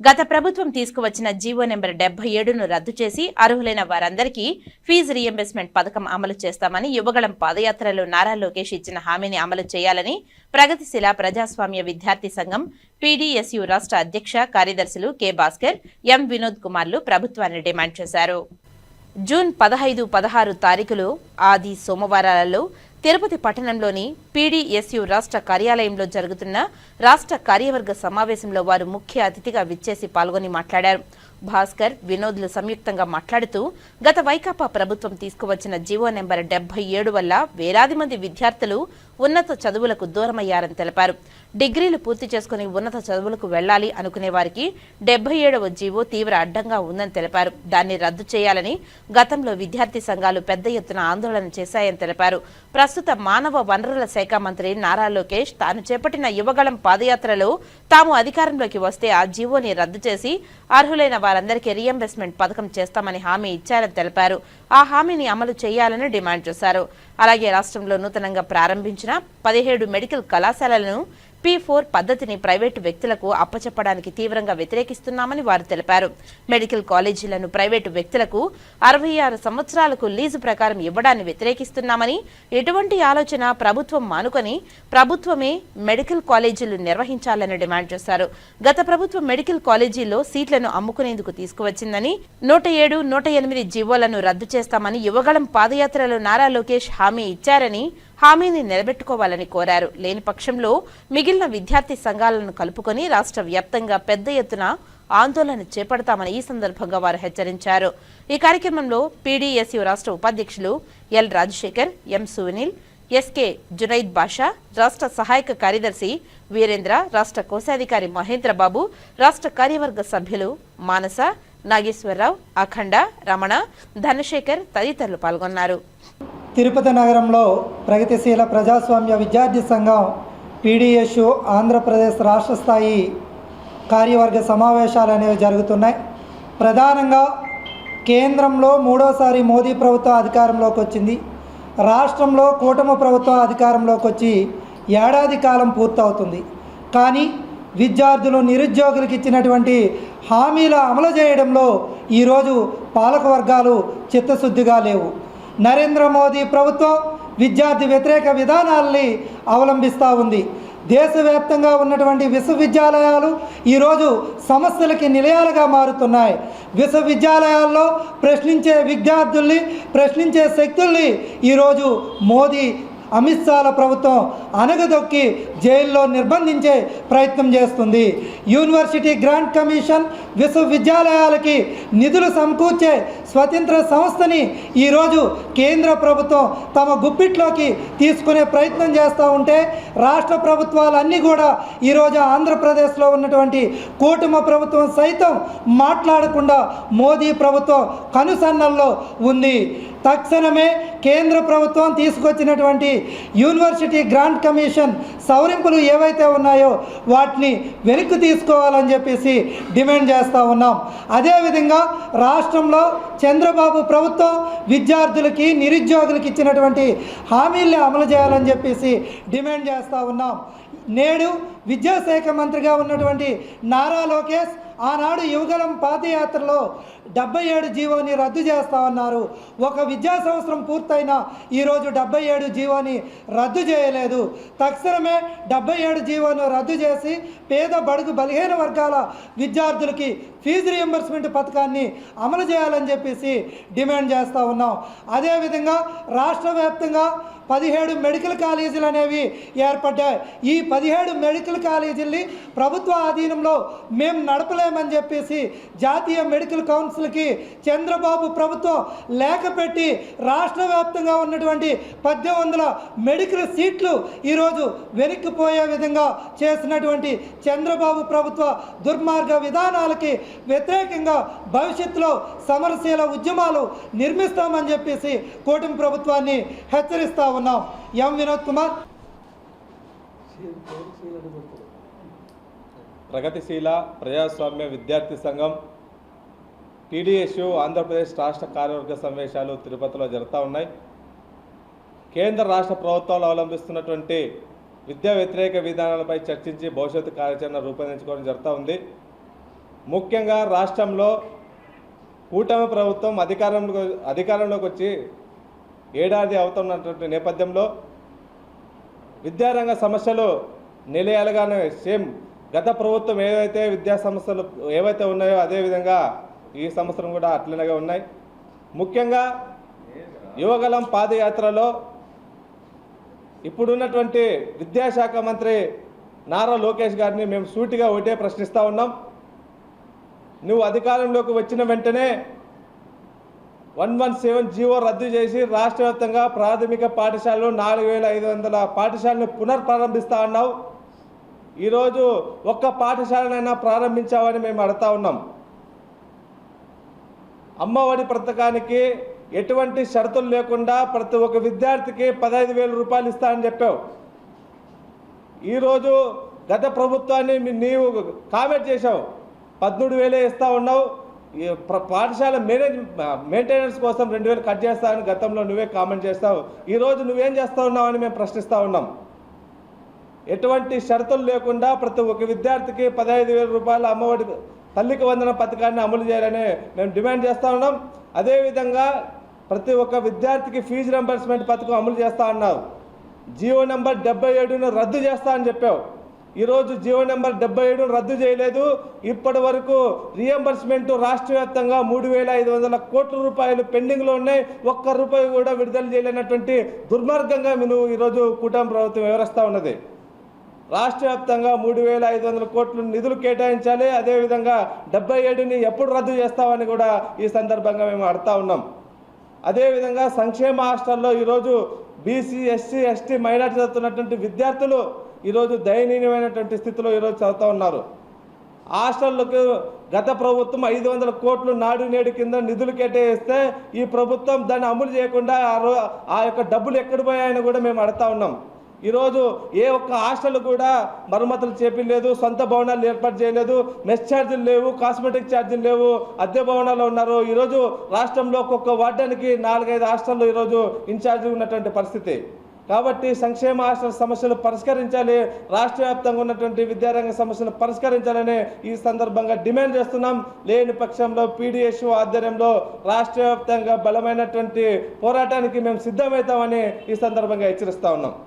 గత ప్రభుత్వం తీసుకువచ్చిన జీవో నెంబర్ డెబ్బై ఏడును రద్దు చేసి అర్హులైన వారందరికీ ఫీజు రీఎంబర్స్మెంట్ పథకం అమలు చేస్తామని యువగళం పాదయాత్రలో నారా లోకేష్ ఇచ్చిన హామీని అమలు చేయాలని ప్రగతిశీల ప్రజాస్వామ్య విద్యార్థి సంఘం పీడీఎస్యు రాష్ట్ర అధ్యక్ష కార్యదర్శులు కె భాస్కర్ ఎం వినోద్ కుమార్లు ప్రభుత్వాన్ని డిమాండ్ చేశారు. జూన్ పదహైదు పదహారు తారీఖులు ఆది సోమవారాలలో తిరుపతి పట్టణంలోని పీడీఎస్యు రాష్ట్ర కార్యాలయంలో జరుగుతున్న రాష్ట్ర కార్యవర్గ సమావేశంలో వారు ముఖ్య అతిథిగా విచ్చేసి పాల్గొని మాట్లాడారు. భాస్కర్ వినోద్లు సంయుక్తంగా మాట్లాడుతూ గత వైకాపా ప్రభుత్వం తీసుకువచ్చిన జీవో నెంబర్ డెబ్బై ఏడు వల్ల వేలాది మంది విద్యార్థులు ఉన్నత చదువులకు దూరమయ్యారని తెలిపారు. డిగ్రీలు పూర్తి చేసుకుని ఉన్నత చదువులకు వెళ్ళాలి అనుకునే వారికి డెబ్బై ఏడవ జీవో తీవ్ర అడ్డంగా ఉందని తెలిపారు. దాన్ని రద్దు చేయాలని గతంలో విద్యార్థి సంఘాలు పెద్ద ఎత్తున ఆందోళన చేశాయని తెలిపారు. ప్రస్తుత మానవ వనరుల శాఖ మంత్రి నారా లోకేష్ తాను చేపట్టిన యువగళం పాదయాత్రలో తాము అధికారంలోకి వస్తే ఆ జీవోని రద్దు చేసి అర్హులైన వారందరికీ రీఎంబర్స్మెంట్ పథకం చేస్తామని హామీ ఇచ్చారని తెలిపారు. ఆ హామీని అమలు చేయాలని డిమాండ్ చేశారు. అలాగే రాష్ట్రంలో నూతనంగా ప్రారంభించిన పదిహేడు మెడికల్ కళాశాలలను పి ఫోర్ పద్ధతిని ప్రైవేటు వ్యక్తులకు అప్పచెప్పడానికి తీవ్రంగా వ్యతిరేకిస్తున్నామని వారు తెలిపారు. మెడికల్ కాలేజీలను ప్రైవేటు వ్యక్తులకు అరవై ఆరు సంవత్సరాలకు లీజు ప్రకారం ఇవ్వడాన్ని వ్యతిరేకిస్తున్నామని ఎటువంటి ఆలోచన ప్రభుత్వం మానుకొని ప్రభుత్వమే మెడికల్ కాలేజీలు నిర్వహించాలని డిమాండ్ చేశారు. గత ప్రభుత్వం మెడికల్ కాలేజీల్లో సీట్లను అమ్ముకునేందుకు తీసుకువచ్చిందని నూట ఏడు నూట ఎనిమిది జీవోలను రద్దు చేస్తామని యువగళం పాదయాత్రలో నారా లోకేష్ హామీ ఇచ్చారని హామీని నిలబెట్టుకోవాలని కోరారు. లేని పక్షంలో మిగిలిన విద్యార్థి సంఘాలను కలుపుకొని రాష్ట్ర వ్యాప్తంగా పెద్ద ఎత్తున ఆందోళన చేపడతామని ఈ సందర్భంగా వారు హెచ్చరించారు. ఈ కార్యక్రమంలో పీడీఎస్యు రాష్ట్ర ఉపాధ్యక్షులు L Rajasekhar M Sunil SK Junaid Basha రాష్ట్ర సహాయక కార్యదర్శి వీరేంద్ర రాష్ట్ర కోశాధికారి మహేంద్రబాబు రాష్ట్ర కార్యవర్గ సభ్యులు మానస నాగేశ్వరరావు అఖండ రమణ ధనశేఖర్ తదితరులు పాల్గొన్నారు. తిరుపతి నగరంలో ప్రగతిశీల ప్రజాస్వామ్య విద్యార్థి సంఘం పీడిఎస్యు ఆంధ్రప్రదేశ్ రాష్ట్ర స్థాయి కార్యవర్గ సమావేశాలు అనేవి జరుగుతున్నాయి. ప్రధానంగా కేంద్రంలో మూడోసారి మోదీ ప్రభుత్వం అధికారంలోకి వచ్చింది. రాష్ట్రంలో కూటమి ప్రభుత్వం అధికారంలోకి వచ్చి ఏడాది కాలం పూర్తవుతుంది. కానీ విద్యార్థులు నిరుద్యోగులకు ఇచ్చినటువంటి హామీల అమలు చేయడంలో ఈరోజు పాలక వర్గాలు చిత్తశుద్ధిగా లేవు. నరేంద్ర మోదీ ప్రభుత్వం విద్యార్థి వ్యతిరేక విధానాల్ని అవలంబిస్తూ ఉంది. దేశవ్యాప్తంగా ఉన్నటువంటి విశ్వవిద్యాలయాలు ఈరోజు సమస్యలకి నిలయాలుగా మారుతున్నాయి. విశ్వవిద్యాలయాల్లో ప్రశ్నించే విద్యార్థుల్ని ప్రశ్నించే శక్తుల్ని ఈరోజు మోదీ అమిత్ షాల ప్రభుత్వం అనగదొక్కి జైల్లో నిర్బంధించే ప్రయత్నం చేస్తుంది. యూనివర్సిటీ గ్రాంట్ కమిషన్ విశ్వవిద్యాలయాలకి నిధులు సమకూర్చే స్వతంత్ర సంస్థని ఈరోజు కేంద్ర ప్రభుత్వం తమ గుప్పిట్లోకి తీసుకునే ప్రయత్నం చేస్తూ ఉంటే రాష్ట్ర ప్రభుత్వాలన్నీ కూడా ఈరోజు ఆంధ్రప్రదేశ్లో ఉన్నటువంటి కూటమి ప్రభుత్వం సైతం మాట్లాడకుండా మోదీ ప్రభుత్వం కనుసన్నల్లో ఉంది. తక్షణమే కేంద్ర ప్రభుత్వం తీసుకొచ్చినటువంటి యూనివర్సిటీ గ్రాంట్ కమిషన్ సవరింపులు ఏవైతే ఉన్నాయో వాటిని వెనక్కి తీసుకోవాలని చెప్పేసి డిమాండ్ చేస్తూ ఉన్నాం. అదేవిధంగా రాష్ట్రంలో చంద్రబాబు ప్రభుత్వం విద్యార్థులకి నిరుద్యోగులకి ఇచ్చినటువంటి హామీల్ని అమలు చేయాలని చెప్పేసి డిమాండ్ చేస్తూ ఉన్నాం. నేడు విద్యాశాఖ మంత్రిగా ఉన్నటువంటి నారా లోకేష్ ఆనాడు యువగలం పాదయాత్రలో డెబ్బై ఏడు జీవోని రద్దు చేస్తామన్నారు. ఒక విద్యా సంవత్సరం పూర్తయిన ఈరోజు డెబ్బై ఏడు జీవోని రద్దు చేయలేదు. తక్షణమే డెబ్బై ఏడు జీవోను రద్దు చేసి పేద బడుగు బలహీన వర్గాల విద్యార్థులకి ఫీజు రియంబర్స్మెంట్ పథకాన్ని అమలు చేయాలని చెప్పేసి డిమాండ్ చేస్తూ ఉన్నాం. అదేవిధంగా రాష్ట్ర వ్యాప్తంగా పదిహేడు మెడికల్ కాలేజీలు అనేవి ఏర్పడ్డాయి. ఈ పదిహేడు మెడికల్ కాలేజీల్ని ప్రభుత్వ ఆధీనంలో మేము నడపలేమని చెప్పేసి జాతీయ మెడికల్ కౌన్సిల్కి చంద్రబాబు ప్రభుత్వం లేఖ పెట్టి రాష్ట్ర వ్యాప్తంగా ఉన్నటువంటి పద్దెనిమిది వందల మెడికల్ సీట్లు ఈరోజు వెనక్కిపోయే విధంగా చేసినటువంటి చంద్రబాబు ప్రభుత్వ దుర్మార్గ విధానాలకి వ్యతిరేకంగా భవిష్యత్తులో సమరశీల ఉద్యమాలు నిర్మిస్తామని చెప్పేసి కూటమి ప్రభుత్వాన్ని హెచ్చరిస్తా ఉన్నాం ఎం వినోద్ కుమార్? ప్రగతిశీల ప్రజాస్వామ్య విద్యార్థి సంఘం టీడీఎస్యు ఆంధ్రప్రదేశ్ రాష్ట్ర కార్యవర్గ సమావేశాలు తిరుపతిలో జరుగుతూ ఉన్నాయి. కేంద్ర రాష్ట్ర ప్రభుత్వాలు అవలంబిస్తున్నటువంటి విద్యా వ్యతిరేక విధానాలపై చర్చించి భవిష్యత్తు కార్యాచరణ రూపొందించుకోవడం జరుగుతూ ఉంది. ముఖ్యంగా రాష్ట్రంలో కూటమి ప్రభుత్వం అధికారంలో అధికారంలోకి వచ్చి ఏడాది అవుతున్నటువంటి నేపథ్యంలో విద్యారంగ సమస్యలు నిలయాలుగానే సేమ్ గత ప్రభుత్వం ఏవైతే విద్యా సంస్థలు ఏవైతే ఉన్నాయో అదేవిధంగా ఈ సంవత్సరం కూడా అట్లనే ఉన్నాయి. ముఖ్యంగా యువగలం పాదయాత్రలో ఇప్పుడున్నటువంటి విద్యాశాఖ మంత్రి నారా లోకేష్ గారిని మేము సూటిగా ఒకటే ప్రశ్నిస్తూ ఉన్నాం. నువ్వు అధికారంలోకి వచ్చిన వెంటనే వన్ వన్ సెవెన్ జీవో రద్దు చేసి రాష్ట్ర వ్యాప్తంగా ప్రాథమిక పాఠశాలలు నాలుగు వేల ఐదు వందల పాఠశాలను పునర్ప్రారంభిస్తా అన్నావు. ఈరోజు ఒక్క పాఠశాలనైనా ప్రారంభించావని మేము అడుగుతా ఉన్నాం. అమ్మఒడి పథకానికి ఎటువంటి షరతులు లేకుండా ప్రతి ఒక్క విద్యార్థికి పదహైదు వేల రూపాయలు ఇస్తానని చెప్పావు. ఈరోజు గత ప్రభుత్వాన్ని నీవు కామెంట్ చేశావు. పద్మూడు వేలే ఇస్తా ఉన్నావు. పాఠశాల మేనేజ్ మెయింటెనెన్స్ కోసం రెండు వేలు కట్ చేస్తావని గతంలో నువ్వే కామెంట్ చేస్తావు. ఈరోజు నువ్వేం చేస్తా ఉన్నావు అని మేము ప్రశ్నిస్తూ ఉన్నాం. ఎటువంటి షరతులు లేకుండా ప్రతి ఒక్క విద్యార్థికి పదహైదు వేల రూపాయల అమ్మఒడి తల్లికి వందన పథకాన్ని అమలు చేయాలని మేము డిమాండ్ చేస్తూ ఉన్నాం. అదేవిధంగా ప్రతి ఒక్క విద్యార్థికి ఫీజు రింబర్స్మెంట్ పథకం అమలు చేస్తూ ఉన్నావు జియో నెంబర్ డెబ్బై ఏడును రద్దు చేస్తా అని చెప్పావు. ఈరోజు జీవో నెంబర్ డెబ్బై ఏడును రద్దు చేయలేదు. ఇప్పటి వరకు రియంబర్స్మెంట్ రాష్ట్ర వ్యాప్తంగా మూడు వేల ఐదు వందల కోట్ల రూపాయలు పెండింగ్లో ఉన్నాయి. ఒక్క రూపాయి కూడా విడుదల చేయలేనటువంటి దుర్మార్గంగా మీరు ఈరోజు కూటమి ప్రభుత్వం వివరిస్తూ ఉన్నది. రాష్ట్ర వ్యాప్తంగా మూడు వేల ఐదు వందల కోట్లు నిధులు కేటాయించాలి. అదేవిధంగా డెబ్బై ఏడుని ఎప్పుడు రద్దు చేస్తామని కూడా ఈ సందర్భంగా మేము అడుగుతా ఉన్నాం. అదేవిధంగా సంక్షేమ హాస్టల్లో ఈరోజు బీసీ ఎస్సీ ఎస్టీ మైనార్టీ చదువుతున్నటువంటి విద్యార్థులు ఈరోజు దయనీయమైనటువంటి స్థితిలో ఈరోజు చదువుతూ ఉన్నారు. హాస్టళ్ళకు గత ప్రభుత్వం ఐదు వందల కోట్లు నాడు నేడు కింద నిధులు కేటాయిస్తే ఈ ప్రభుత్వం దాన్ని అమలు చేయకుండా ఆ రో ఆ యొక్క డబ్బులు ఎక్కడ పోయాయని కూడా మేము అడుగుతా ఉన్నాం. ఈరోజు ఏ ఒక్క హాస్టల్ కూడా మరమ్మతులు చేపించలేదు సొంత భవనాలు ఏర్పాటు చేయలేదు మెస్ ఛార్జీలు లేవు కాస్మెటిక్ ఛార్జీలు లేవు అద్దె భవనాలు ఉన్నారు. ఈరోజు రాష్ట్రంలో ఒక్కొక్క వార్డానికి నాలుగైదు హాస్టల్లో ఈరోజు ఇన్ఛార్జి ఉన్నటువంటి పరిస్థితి. కాబట్టి సంక్షేమ ఆశ్రమ సమస్యలు పరిష్కరించాలి. రాష్ట్ర వ్యాప్తంగా ఉన్నటువంటి విద్యారంగ సమస్యలు పరిష్కరించాలని ఈ సందర్భంగా డిమాండ్ చేస్తున్నాం. లేని పక్షంలో పీడిఎస్ఓ ఆధ్వర్యంలో రాష్ట్ర వ్యాప్తంగా బలమైనటువంటి పోరాటానికి మేము సిద్ధమవుతామని ఈ సందర్భంగా హెచ్చరిస్తా ఉన్నాం.